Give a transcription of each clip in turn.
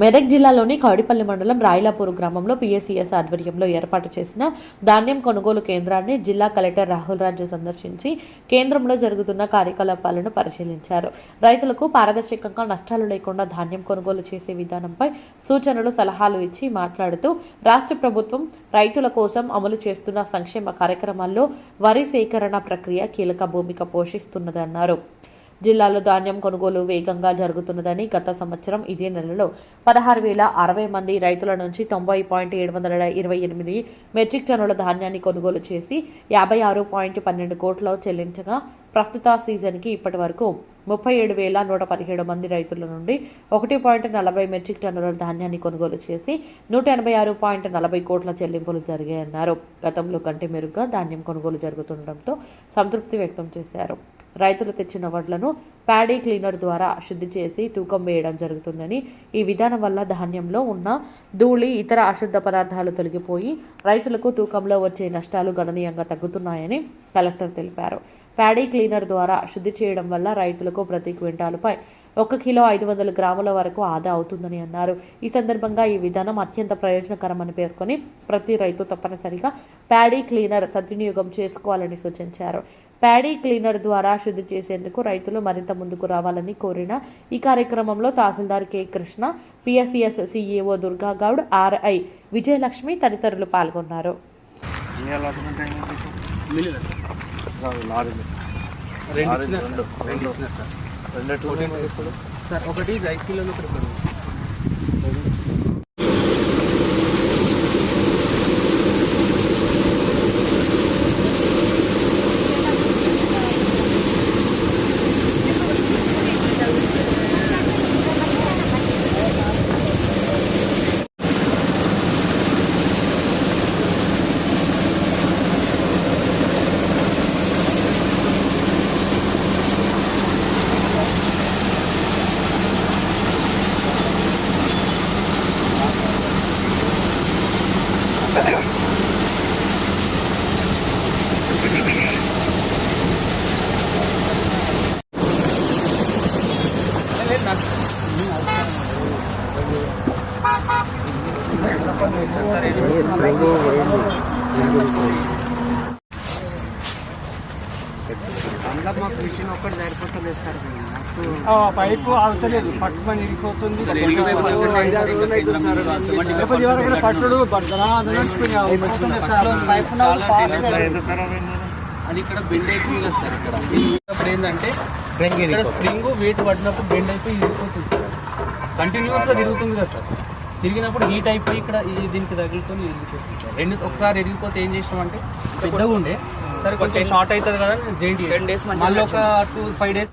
మెదక్ జిల్లాలోని కౌడిపల్లి మండలం రాయిలాపూర్ గ్రామంలో పిఎస్సిఎస్ ఆధ్వర్యంలో ఏర్పాటు చేసిన ధాన్యం కొనుగోలు కేంద్రాన్ని జిల్లా కలెక్టర్ రాహుల్ రాజు సందర్శించి కేంద్రంలో జరుగుతున్న కార్యకలాపాలను పరిశీలించారు. రైతులకు పారదర్శకంగా నష్టాలు లేకుండా ధాన్యం కొనుగోలు చేసే విధానంపై సూచనలు సలహాలు ఇచ్చి మాట్లాడుతూ రాష్ట్ర ప్రభుత్వం రైతుల కోసం అమలు చేస్తున్న సంక్షేమ కార్యక్రమాల్లో వరి సేకరణ ప్రక్రియ కీలక భూమిక పోషిస్తున్నదన్నారు. జిల్లాలో ధాన్యం కొనుగోలు వేగంగా జరుగుతున్నదని గత సంవత్సరం ఇదే నెలలో పదహారు వేల అరవై మంది రైతుల నుంచి తొంభై పాయింట్ ఏడు వందల ఇరవై ఎనిమిది మెట్రిక్ టన్నుల ధాన్యాన్ని కొనుగోలు చేసి యాభై ఆరు పాయింట్ పన్నెండు కోట్ల చెల్లించగా ప్రస్తుత సీజన్కి ఇప్పటి వరకు ముప్పై ఏడు వేల నూట పదిహేడు మంది రైతుల నుండి ఒకటి పాయింట్ నలభై మెట్రిక్ టన్నుల ధాన్యాన్ని కొనుగోలు చేసి నూట ఎనభై ఆరు పాయింట్ నలభై కోట్ల చెల్లింపులు జరిగాయన్నారు. గతంలో కంటే మెరుగ్గా ధాన్యం కొనుగోలు జరుగుతుండటంతో సంతృప్తి వ్యక్తం చేశారు. రైతులు తెచ్చిన వడ్లను ప్యాడీ క్లీనర్ ద్వారా శుద్ధి చేసి తూకం వేయడం జరుగుతుందని ఈ విధానం వల్ల ధాన్యంలో ఉన్న ధూళి ఇతర అశుద్ధ పదార్థాలు తొలగిపోయి రైతులకు తూకంలో వచ్చే నష్టాలు గణనీయంగా తగ్గుతున్నాయని కలెక్టర్ తెలిపారు. ప్యాడీ క్లీనర్ ద్వారా శుద్ధి చేయడం వల్ల రైతులకు ప్రతి క్వింటాలుపై ఒక కిలో ఐదు వందల గ్రాముల వరకు ఆదా అవుతుందని అన్నారు. ఈ సందర్భంగా ఈ విధానం అత్యంత ప్రయోజనకరమని పేర్కొని ప్రతి రైతు తప్పనిసరిగా ప్యాడీ క్లీనర్ సద్వినియోగం చేసుకోవాలని సూచించారు. ప్యాడీ క్లీనర్ ద్వారా శుద్ధి చేసేందుకు రైతులు మరింత ముందుకు రావాలని కోరిన ఈ కార్యక్రమంలో tahsildar K. Krishna PSCS CEO Durga Goud RI Vijayalakshmi తదితరులు పాల్గొన్నారు. ఒకటి ఐదు కిలోలు ఒకటి ఇక్కడ ఉంది. లేదు నాకు. సార్, ఇది అందులో మాకు మిషన్ ఒక్కటి సరిపోతుంది సార్ మస్తు ఆ పైపు ఆగుతలేదు పట్టుకొని ఇరిగిపోతుంది సార్, ఇరవై పర్సెంట్ అయింది సార్, సెవెంటీ ఫైవ్ లేకపోతే ఎవరు కూడా పర్సెంట్ పట్టుడు. నడుచుకుని అది ఇక్కడ బెండ్ అయిపోయింది సార్ ఇక్కడ. ఇప్పుడు ఏంటంటే ఇక్కడ స్ప్రింగ్ వెయిట్ పడినప్పుడు బెండ్ అయిపోయి ఇరిగిపోతుంది సార్ కంటిన్యూస్గా తిరుగుతుంది కదా సార్. తిరిగినప్పుడు హీట్ అయిపోయి ఇక్కడ ఈ దీనికి తగులుకొని ఇరిగిపోతుంది సార్ రెండు ఒకసారి ఇరిగిపోతే ఏం చేసామంటే పెద్దగా ఉండే. సరే కొంచెం షార్ట్ అవుతుంది కదా జైంట్ మళ్ళీ ఒక టూ ఫైవ్ డేస్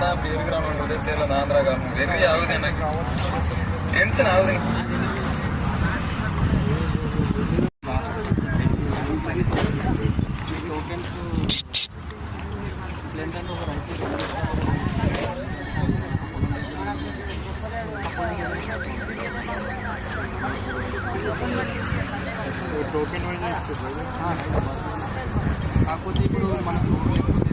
എന്താ പേര് ഗ്രാമം പ്രദേശത്തേക്കുള്ള നാന്ത്രാകാരണം വലിയ ആവുക എനിക്ക് ടെൻഷൻ ആവുക టోకెన్ వైజ్ కాకపోతే ఇప్పుడు మనకు